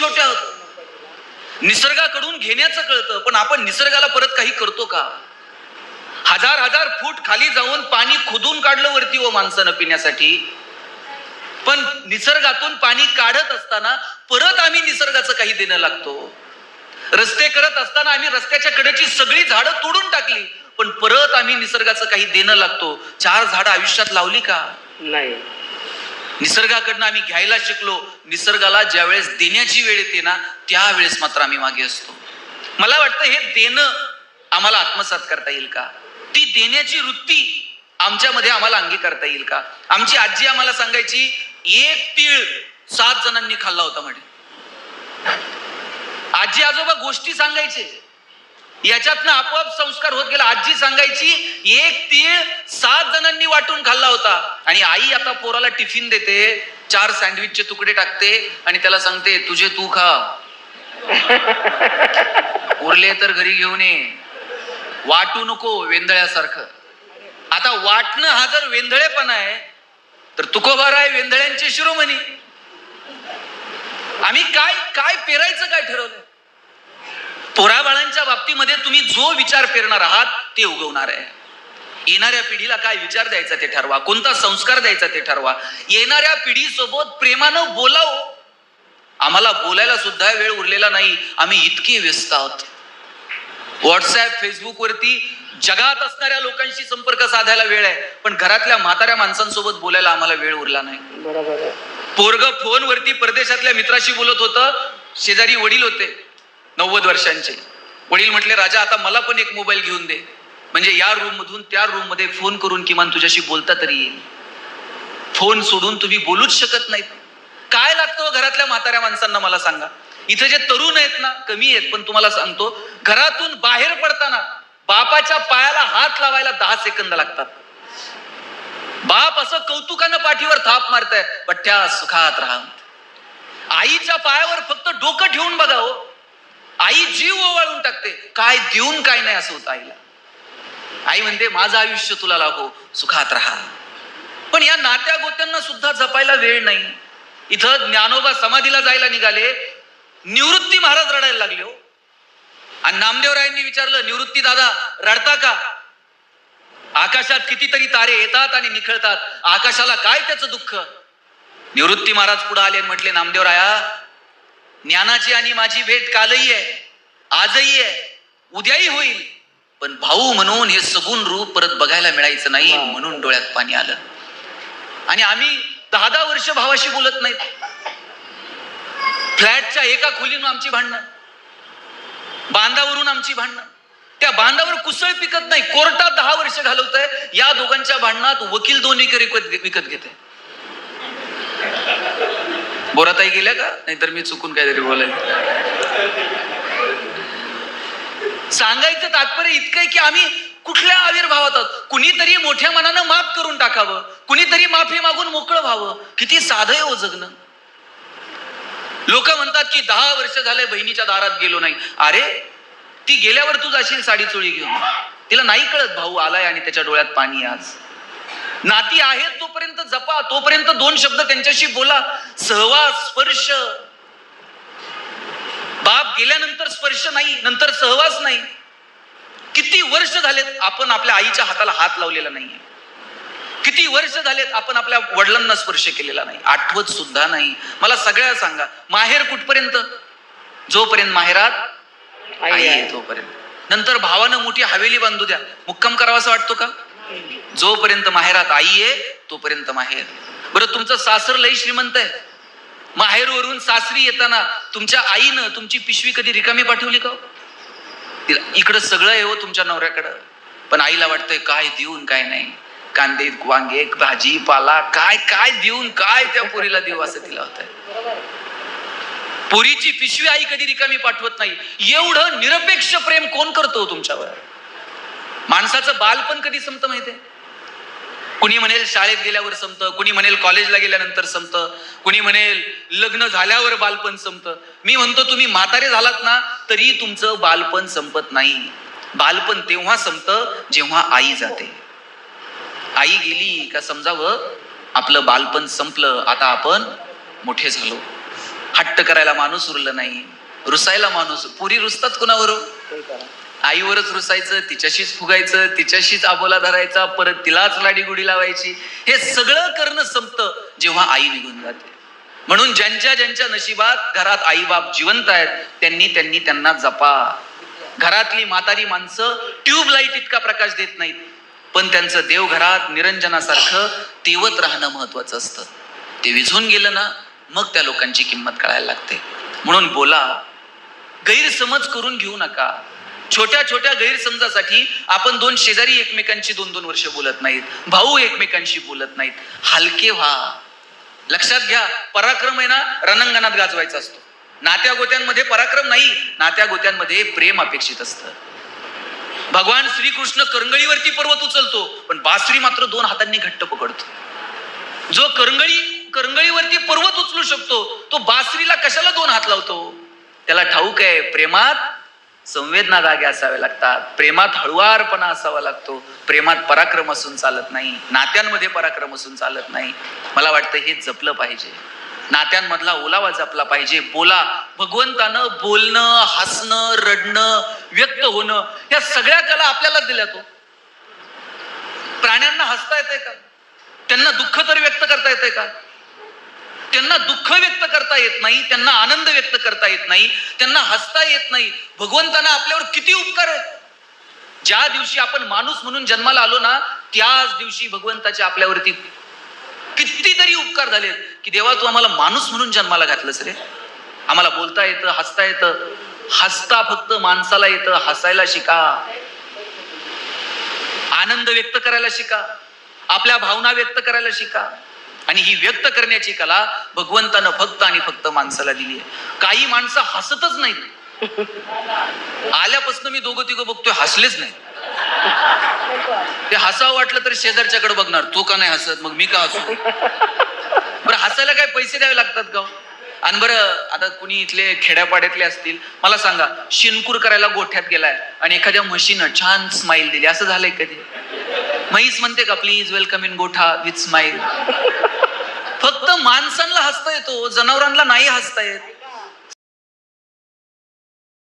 छोट्या होत. निसर्गाकडून घेण्याचं कळतं पण आपण निसर्गाला परत काही करतो का? हजार हजार फूट खाली जाऊन पाणी खोदून काढलं वरती व माणसानं पिण्यासाठी. पण निसर्गातून पाणी काढत असताना परत आम्ही निसर्गाचं काही देणं लागतो. रस्ते करत असताना आम्ही रस्त्याच्या कडेची सगळी झाडं तोडून टाकली पण परत आम्ही निसर्गाचं काही देणं लागतो. चार झाडं आयुष्यात लावली का? नाही. निसर्गाकडनं आम्ही घ्यायला शिकलो निसर्गाला ज्या वेळेस देण्याची वेळ येते ना त्यावेळेस मात्र आम्ही मागे असतो. मला वाटतं हे देणं आम्हाला आत्मसात करता येईल का? ती देण्याची वृत्ती आमच्यामध्ये आम्हाला अंगीकारता येईल का? आमची आजी आम्हाला सांगायची एक तीळ सात जणांनी खाल्ला होता म्हणे. आजी आजोबा गोष्टी सांगायचे. याच्यातनं आपोआप संस्कार होत गेला. आजी सांगायची एक तीळ सात जणांनी वाटून खाल्ला होता. आणि आई आता पोराला टिफिन देते चार सँडविचचे तुकडे टाकते आणि त्याला सांगते तुझे तू खा. उरले तर घरी घेऊन ये. वाटू नको वेंदळ्यासारखं आता वाटणं हा जर वेंधळेपणा आहे तर तुकोबार आहे वेंधळ्यांचे शिरोमणी. आम्ही काय काय पेरायचं काय ठरवलं पोराबाळांच्या बाबतीमध्ये तुम्ही जो विचार पेरणार आहात ते उगवणार आहे. येणाऱ्या पिढीला काय विचार द्यायचा ते ठरवा. कोणता संस्कार द्यायचा ते ठरवा. येणाऱ्या पिढीसोबत प्रेमानं बोलावं. आम्हाला बोलायला सुद्धा वेळ उरलेला नाही. आम्ही इतके व्यस्त आहोत. व्हॉट्सअप फेसबुक वरती जगात असणाऱ्या लोकांशी संपर्क साधायला वेळ आहे. पण घरातल्या म्हाताऱ्या माणसांसोबत बोलायला आम्हाला वेळ उरला नाही. बरोबर पोरग फोनवरती परदेशातल्या मित्राशी बोलत होतं. शेजारी वडील होते. नव्वद वर्षांचे. वडील म्हटले राजा आता मला पण एक मोबाईल घेऊन दे. म्हणजे या रूम मधून त्या रूममध्ये फोन करून किमान तुझ्याशी बोलता तरी येईल. फोन सोडून तुम्ही बोलूच शकत नाहीत. काय लागतं हो घरातल्या म्हाताऱ्या माणसांना मला सांगा. इथं जे तरुण आहेत ना कमी आहेत पण तुम्हाला सांगतो घरातून बाहेर पडताना बापाच्या पायाला हात लावायला दहा सेकंद लागतात. बाप असं कौतुकानं पाठीवर थाप मारताय पठ्या सुखात राहा. आईच्या पायावर फक्त डोकं ठेवून बघा हो. आई जीव ओवाळून टाकते. काय देऊन काय नाही असं होतं आईला. आई म्हणते माझं आयुष्य तुला लाभो सुखात राहा. पण या नात्या गोत्यांना सुद्धा जपायला वेळ नाही. इथं ज्ञानोबा समाधीला जायला निघाले. निवृत्ती महाराज रडायला लागले हो. आणि नामदेवरायांनी विचारलं निवृत्ती दादा रडता का? आकाशात कितीतरी तारे येतात आणि निखळतात. आकाशाला काय त्याचं दुःख? निवृत्ती महाराज पुढे आले म्हटले नामदेवराया ज्ञानाची आणि माझी भेट कालही आहे आजही आहे उद्याही होईल. पण भाऊ म्हणून हे सगुण रूप परत बघायला मिळायचं नाही. म्हणून डोळ्यात पाणी आलं. आणि आम्ही दहा दहा वर्ष भावाशी बोलत नाहीत. फ्लॅटच्या एका खोलीनं आमची भांडणं बांधावरून आमची भांडणं. त्या बांधावर कुसळ पिकत नाही कोर्टात दहा वर्ष घालवत आहे या दोघांच्या भांडणात वकील दोन विकत विकत घेते पोराताई गेल्या का? नाहीतर मी चुकून काहीतरी बोलाय सांगायचं तात्पर्य इतकं आहे की आम्ही कुठल्या आविर्भावात आहोत? कुणीतरी मोठ्या मनानं माफ करून टाकावं. कुणीतरी माफी मागून मोकळं व्हावं. किती साधं आहे हो जगणं. लोक म्हणतात की दहा वर्ष झाले बहिणीच्या दारात गेलो नाही. अरे ती गेल्यावर तू जाशील साडी चोळी घेऊन. तिला नाही कळत भाऊ आलाय आणि त्याच्या डोळ्यात पाणी आज. नाती आहेत तोपर्यंत जपा तोपर्यंत दोन शब्द त्यांच्याशी बोला. सहवास स्पर्श. बाप गेल्यानंतर स्पर्श नाही नंतर सहवास नाही. किती वर्ष झालेत आपण आपल्या आईच्या हाताला हात लावलेला नाहीये. किती वर्ष झालेत आपण आपल्या वडिलांना स्पर्श केलेला नाही. आठवत सुद्धा नाही. मला सगळ्या सांगा माहेर कुठपर्यंत? जोपर्यंत माहेरात? आई. तोपर्यंत. नंतर भावानं मोठी हवेली बांधू द्या. मुक्काम करावा असं वाटतो का? जोपर्यंत माहेरात आई आहे तोपर्यंत माहेर. बरं तुमचं सासर लई श्रीमंत आहे. माहेरवरून सासरी येताना तुमच्या आईनं तुमची पिशवी कधी रिकामी पाठवली का तिला इकडं सगळं आहे हो तुमच्या नवऱ्याकडं. पण आईला वाटतंय काय देऊन काय नाही. कांदे वांगे भाजी पाला काय काय देऊन काय त्या पोरीला देऊ असं तिला होत पोरीची पिशवी आई कधी रिकामी पाठवत नाही. एवढं निरपेक्ष प्रेम कोण करतो हो तुमच्यावर? माणसाचं बालपण कधी संपतं माहितीये? कुणी म्हणेल शाळेत गेल्यावर संपतं कुणी म्हणेल कॉलेजला गेल्यानंतर संपतं कुणी म्हणेल लग्न झाल्यावर बालपण संपतं. मी म्हणतो तुम्ही म्हातारे झालात ना तरी तुमचं बालपण संपत नाही. बालपण तेव्हा संपतं जेव्हा आई जाते. आई गेली का समजावं? आपलं बालपण संपलं आता आपण मोठे झालो. हट्ट करायला माणूस उरलं नाही. रुसायला माणूस पुरी रुसतात कुणावर आईवरच रुसायचं तिच्याशीच फुगायचं तिच्याशीच आबोला धरायचा परत तिलाच लाडीगुडी लावायची. हे सगळं करणं संपतं जेव्हा आई निघून जाते. म्हणून ज्यांच्या ज्यांच्या नशिबात घरात आई बाप जिवंत आहेत त्यांनी त्यांनी त्यांना जपा. घरातली म्हातारी माणसं ट्यूबलाईट इतका प्रकाश देत नाहीत. पण त्यांचं देवघरात निरंजनासारखं तेवत राहणं महत्वाचं असतं. ते विझून गेलं ना मग त्या लोकांची किंमत कळायला लागते. म्हणून बोला गैरसमज करून घेऊ नका. छोट्या छोट्या गैरसमजासाठी आपण दोन शेजारी एकमेकांशी दोन दोन वर्ष बोलत नाहीत. भाऊ एकमेकांशी बोलत नाहीत. हलके व्हा. लक्षात घ्या पराक्रम आहे ना रणांगणात गाजवायचा असतो. नात्या गोत्यांमध्ये पराक्रम नाही नात्या गोत्यांमध्ये प्रेम अपेक्षित असतं. भगवान श्रीकृष्ण करंगळीवरती पर्वत उचलतो पण बासरी मात्र दोन हातांनी घट्ट पकडतो. जो करंगळी करंगळीवरती पर्वत उचलू शकतो तो बासरीला कशाला दोन हात लावतो? त्याला ठाऊक आहे प्रेमात संवेदना जागे असाव्या लागतात. प्रेमात हळुवारपणा असावा लागतो. प्रेमात पराक्रम असून चालत नाही. नात्यांमध्ये पराक्रम असून चालत नाही. मला वाटतं हे जपलं पाहिजे. नात्यांमधला ओलावा जपला पाहिजे. बोला भगवंतानं बोलणं हसणं रडणं व्यक्त होणं या सगळ्या कला आपल्याला दिल्या तो. प्राण्यांना हसता येते का? त्यांना दुःख तर व्यक्त करता येते का? त्यांना दुःख व्यक्त करता येत नाही त्यांना आनंद व्यक्त करता येत नाही त्यांना हसता येत नाही. भगवंतांना आपल्यावर किती उपकार आहेत? ज्या दिवशी आपण माणूस म्हणून जन्माला आलो ना त्याच दिवशी भगवंताचे आपल्यावरती कितीतरी उपकार झालेत की देवा तू आम्हाला माणूस म्हणून जन्माला घातलंस रे. आम्हाला बोलता येतं हसता येतं. हसता फक्त माणसाला येतं हसायला शिका. आनंद व्यक्त करायला शिका. आपल्या भावना व्यक्त करायला शिका. आणि ही व्यक्त करण्याची कला भगवंतानं फक्त आणि फक्त माणसाला दिली आहे. काही माणसं हसतच नाहीत. आल्यापासून मी दोघं तिघं बघतोय हसलेच नाही. ते हसावं वाटलं तर शेजारच्याकडे बघणार तू का नाही हसत मग मी का हसू? बरं हसायला काय पैसे द्यावे लागतात का हो? आणि बरं आता कुणी इथले खेड्यापाड्यातले असतील मला सांगा शिनकूर करायला गोठ्यात गेलाय आणि एखाद्या म्हशीनं छान स्माईल दिली असं झालंय कधी? म्हैस म्हणते का प्लीज वेलकम इन गोठा विथ स्माईल फक्त माणसांना हसता येतो जनावरांना नाही हसता येत.